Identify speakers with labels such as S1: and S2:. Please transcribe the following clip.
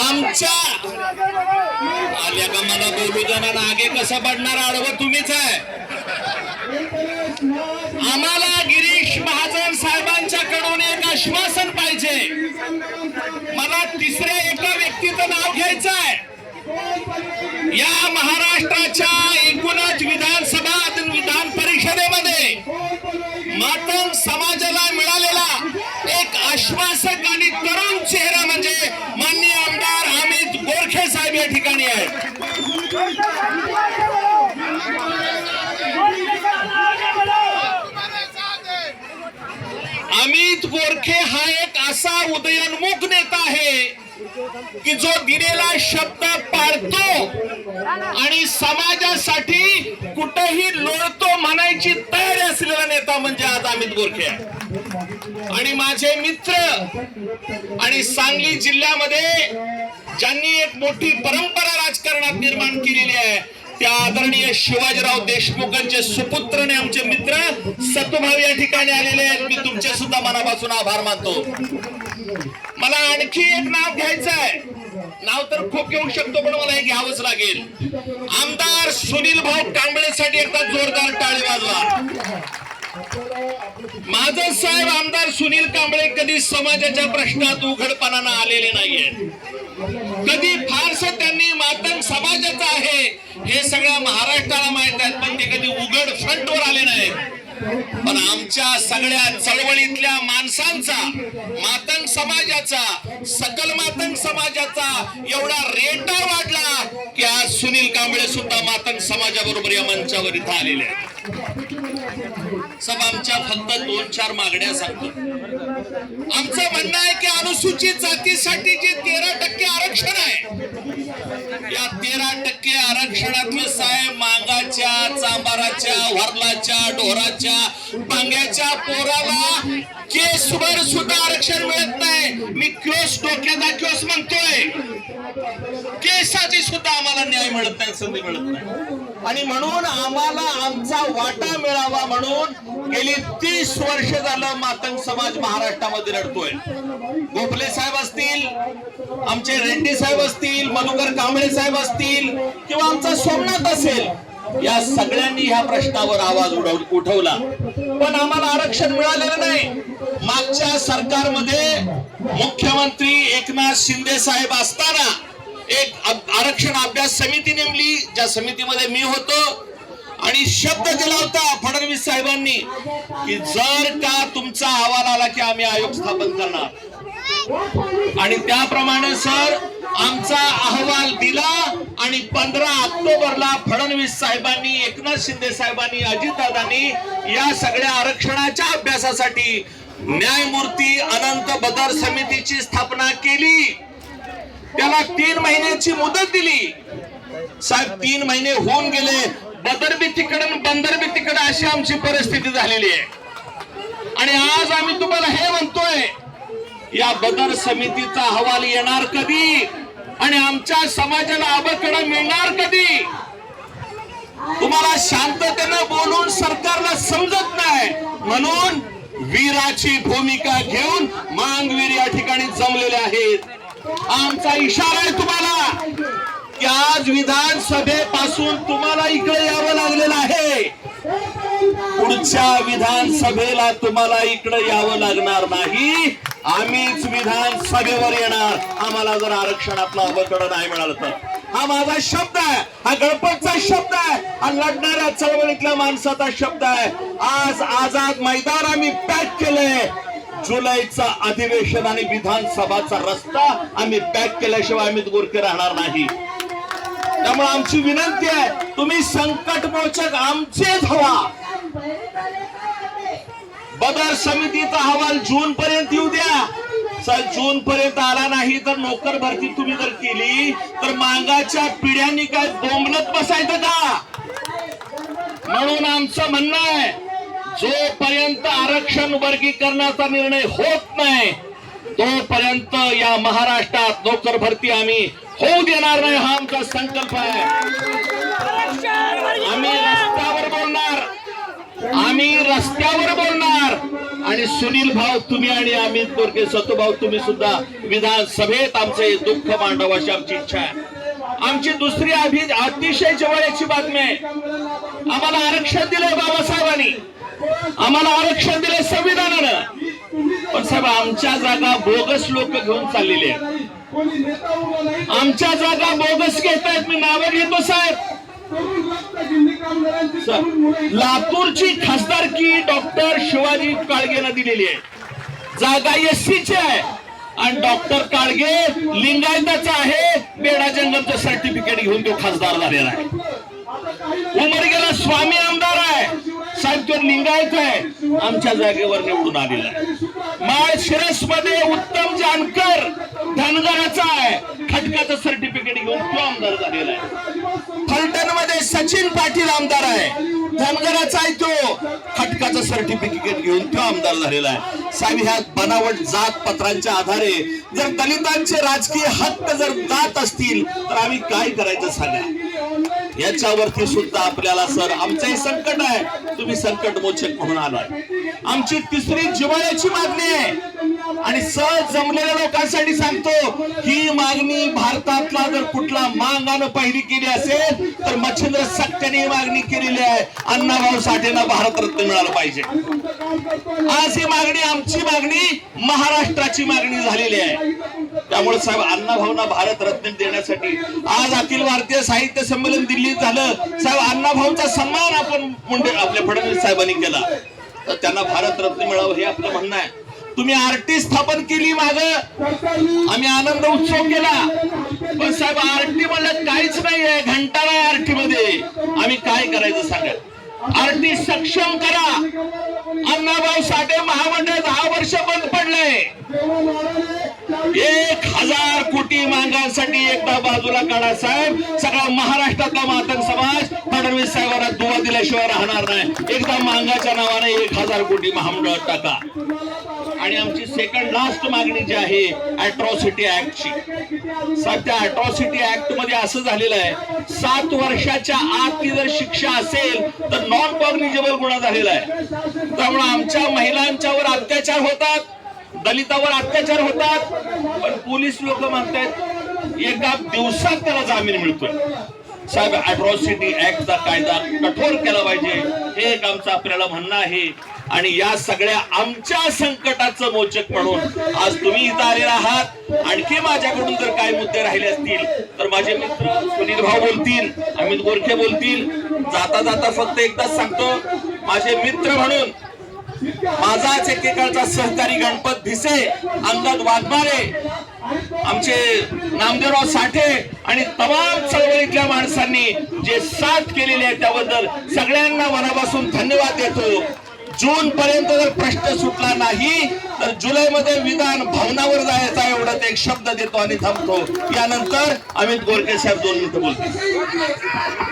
S1: आमच्या आल्या का मला बोलू आगे कसा पडणार आडवं तुम्हीच आहे. आम्हाला गिरीश महाजन साहेबांच्याकडून एक आश्वासन पाहिजे. मला तिसऱ्या एका व्यक्तीचं नाव घ्यायचं आहे या महाराष्ट्राच्या एकूणच विधानसभा आणि विधान परिषदेमध्ये मातंग समाजाला मिळालेला एक आश्वासक आणि तरुण माननीय आमदार अमित गोरखे साहेब या ठिकाणी आहेत. अमित गोरखे हा एक असा उदयोन्मुख नेता आहे की जो दिलेला शब्द पाळतो आणि समाजासाठी कुठेही लोळतो म्हणायची तयारी असलेला नेता म्हणजे आज अमित गोरखे आहे. आणि माझे मित्र आणि सांगली जिल्ह्यामध्ये ज्यांनी एक मोठी परंपरा राजकारणात निर्माण केलेली आहे त्या आदरणीय शिवाजीराव देशमुखांचे सुपुत्र आणि आमचे मित्र सतुभाव या ठिकाणी आलेले आहेत. मी तुमचे सुद्धा मनापासून आभार मानतो. मला आणखी एक नाव घ्यायचं आहे. नाव तर खूप घेऊ शकतो पण मला हे घ्यावंच लागेल. आमदार सुनील भाऊ कांबळेसाठी एकदा जोरदार टाळी वाजवा. माझं साहेब आमदार सुनील कांबळे कधी समाजाच्या प्रश्नात उघडपणानं आलेले नाहीये कधी फारस त्यांनी मातंग समाजाचं आहे हे सगळ्या महाराष्ट्राला माहीत आहेत पण ते कधी उघड फ्रंटवर आले नाहीत. पण आमच्या सगळ्या चळवळीतल्या माणसांचा मातंग समाजाचा सकल मातंग समाजाचा एवढा रेटा वाढला की आज सुनील कांबळे सुद्धा मातंग समाजाबरोबर या मंचावर इथं आलेले आहेत. सब आमच्या फक्त दोन चार मागण्या सांगतो. आमचं म्हणणं आहे की अनुसूचित जातीसाठी जे तेरा टक्के आरक्षण आहे या तेरा टक्के आरक्षणातले साहेब मागा सांबाराच्या वरलाच्या ढोराच्या बांग्याच्या पोराला केसभर सुद्धा आरक्षण मिळत नाही. मी क्लोस डोक्याचा क्लोस म्हणतोय. केसाची सुद्धा आम्हाला न्याय मिळत नाही संधी मिळत नाही. आणि म्हणून आम्हाला आमचा वाटा मिळावा म्हणून गेली तीस वर्ष झालं मातंग समाज महाराष्ट्रामध्ये लढतोय गोपले साहेब असतील आमचे रेड्डी साहेब असतील मनुकर कांबळे साहेब असतील किंवा आमचा सोमनाथ असेल या सगळ्यांनी ह्या प्रश्नावर आवाज उठवला. पण आम्हाला आरक्षण मिळालेलं नाही. मागच्या सरकारमध्ये मुख्यमंत्री एकनाथ शिंदे साहेब असताना एक आरक्षण अभ्यास समिती नेमली ज्या समितीमध्ये मी होतो. आणि शब्द दिला होता फडणवीस साहेबांनी की जर का तुमचा अहवाल आला की आम्ही आयोग स्थापन करणार. आणि त्याप्रमाणे सर आमचा अहवाल दिला आणि पंधरा ऑक्टोबरला फडणवीस साहेबांनी एकनाथ शिंदे साहेबांनी अजितदादांनी या सगळ्या आरक्षणाच्या अभ्यासासाठी न्यायमूर्ती अनंत बदर समितीची स्थापना केली. त्याला तीन महिन्याची मुदत दिली. साहेब तीन महिने होऊन गेले. बदर बी तिकडे बंदर बी तिकडे अशी आमची परिस्थिती झालेली आहे. आणि आज आम्ही तुम्हाला हे म्हणतोय या बदर समितीचा अहवाल येणार कधी? आणि आमच्या समाजाला अबकडा मिळणार कधी? तुम्हाला शांततेनं बोलून सरकारला समजत नाही. म्हणून वीराची भूमिका घेऊन मांगवीर या ठिकाणी जमलेले आहेत. आमचा इशारा आहे तुम्हाला की आज विधानसभेपासून तुम्हाला इकडे यावं लागलेलं आहे. पुढच्या विधानसभेला तुम्हाला इकडे यावं लागणार नाही. आम्हीच विधानसभेवर येणार. आम्हाला जर आरक्षणातलं अवकडं नाही मिळालं तर. हा माझा शब्द आहे. हा गणपतचा शब्द आहे. हा लढणाऱ्या चळवळीतल्या माणसाचा शब्द आहे. आज आझाद मैदान आम्ही पॅक केलंय. जुलैचा अधिवेशन आणि विधानसभाचा रस्ता आम्ही पॅक केल्याशिवाय अमित गोरके राहणार नाही. त्यामुळे आमची विनंती आहे तुम्ही संकट मोचक आमचेच हवा बदर समितीचा अहवाल जून पर्यंत येऊ द्या. सर जून पर्यंत आला नाही तर नोकर भरती तुम्ही जर केली तर मांगाच्या पिढ्यांनी काय बोंबलत बसायचं का? म्हणून आमचं म्हणणं आहे जोपर्यंत आरक्षण वर्गीकरणाचा निर्णय होत नाही तोपर्यंत या महाराष्ट्रात नोकर भरती आम्ही होऊ देणार नाही हा आमचा संकल्प आहे. आम्ही रस्त्यावर बोलणार. आम्ही रस्त्यावर बोलणार. आणि सुनील भाऊ तुम्ही आणि अमित बोरके सतुभाऊ तुम्ही सुद्धा विधानसभेत आमचे दुःख मांडव अशी आमची इच्छा आहे. आमची दुसरी अभि अतिशय जवळची बातमी आहे. आम्हाला आरक्षण दिलंय बाबासाहेबांनी. आम्हाला आरक्षण दिलंय संविधानानं. पण साहेब आमच्या जागा बोगस लोक घेऊन चाललेले आहेत. आमच्या जागा बोगस घेत आहेत मी नावं घेतो साहेब. लातूरची खासदारकी डॉक्टर शिवाजी काळगेनं दिलेली आहे. जागा एससीची आहे. आणि डॉक्टर काळगे लिंगायताचा आहे. बेडा जंगलचं सर्टिफिकेट घेऊन तो खासदार झालेला आहे. उमरगेला स्वामी आमदार साहेब तो लिंगायत आहे आमच्या जागेवर निवडून आलेला आहे. माळ शिरसमध्ये उत्तम जानकर धनगराचा आहे. खटकाचं सर्टिफिकेट घेऊन तो आमदार झालेला आहे. फलटणमध्ये सचिन पाटील आमदार आहे. धनगराचा आहे तो. खटकाचं सर्टिफिकेट घेऊन तो आमदार झालेला आहे. साहेब ह्या बनावट जात पत्रांच्या आधारे जर दलितांचे राजकीय हक्क जर जात असतील तर आम्ही काय करायचं सांगा? याच्यावरती सुद्धा आपल्याला सर आमचंही संकट आहे. तुम्ही संकट मोचक म्हणून आलाय आमची तिसरी जिवाळ्याची मागणी आहे. आणि सहज जमलेल्या लोकांसाठी सांगतो ही मागणी भारतातला जर कुठला मांगानं पहिली केली असेल तर मच्छिंद्र सत्याने ही मागणी केलेली आहे. अण्णाभाऊ साठेंना भारतरत्न मिळालं पाहिजे. आज ही मागणी आमची मागणी महाराष्ट्राची मागणी झालेली आहे. त्यामुळे साहेब अण्णाभाऊंना भारतरत्न देण्यासाठी आज अखिल भारतीय साहित्य संमेलन दिल्लीत झालं. साहेब अण्णाभाऊंचा सन्मान आपण मुंडे आपल्या फडणवीस साहेबांनी केला. तर त्यांना भारतरत्न मिळावं हे आपलं म्हणणं आहे. तुम्ही आरटी स्थापन केली माग. आम्ही आनंद उत्सव केला. पण साहेब आरटी म्हणलं काहीच नाहीये. घंटा नाही आरटी मध्ये आम्ही काय करायचं सांगा आरटी सक्षम करा. अण्णाभाऊ साठे महामंडळ दहा वर्ष बंद पडलंय. एक हजार कोटी मागांसाठी एकदा बाजूला काढा साहेब. सगळा महाराष्ट्रातला मातंग समाज फडणवीस साहेबांना दुवा दिल्याशिवाय राहणार नाही. एकदा मांगाच्या नावाने एक हजार कोटी महामंडळ टाका. आणि आमची सेकंड लास्ट मागणी जी आहे अॅट्रॉसिटी ऍक्टची साहेब त्या अॅट्रॉसिटी ऍक्टमध्ये असं झालेलं आहे सात वर्षाच्या आत ती जर शिक्षा असेल तर नॉन कॉग्निजेबल गुन्हा झालेला आहे. त्यामुळे आमच्या महिलांच्यावर अत्याचार होतात दलितावर अत्याचार होतात पण पोलीस लोक म्हणतात एका दिवसात त्याला जामीन मिळतोय. साहेब अॅट्रॉसिटी ऍक्टचा कायदा कठोर केला पाहिजे हे एक आमचं आपल्याला म्हणणं आहे. आणि या सगळ्या आमच्या संकटाचं मोचक म्हणून आज तुम्ही इथं आलेला आहात. आणखी माझ्याकडून जर काय मुद्दे राहिले असतील तर माझे मित्र सुनील भाऊ बोलतील अमित गोरखे बोलतील. जाता जाता फक्त एकदाच सांगतो माझे मित्र म्हणून माझाच एकेकाळचा सहकारी गणपत भिसे अंगद वाघमारे आमचे नामदेवराव साठे आणि तमाम चळवळीतल्या माणसांनी जे साथ केलेली आहे त्याबद्दल सगळ्यांना मनापासून धन्यवाद देतो. जून पर्यंत जर प्रश्न सुटला नाही तर जुलै मध्ये विधान भवनावर जायचा एवढा एक शब्द देतो आणि थांबतो. यानंतर अमित गोरके साहेब दोन मिनिटं बोलतील.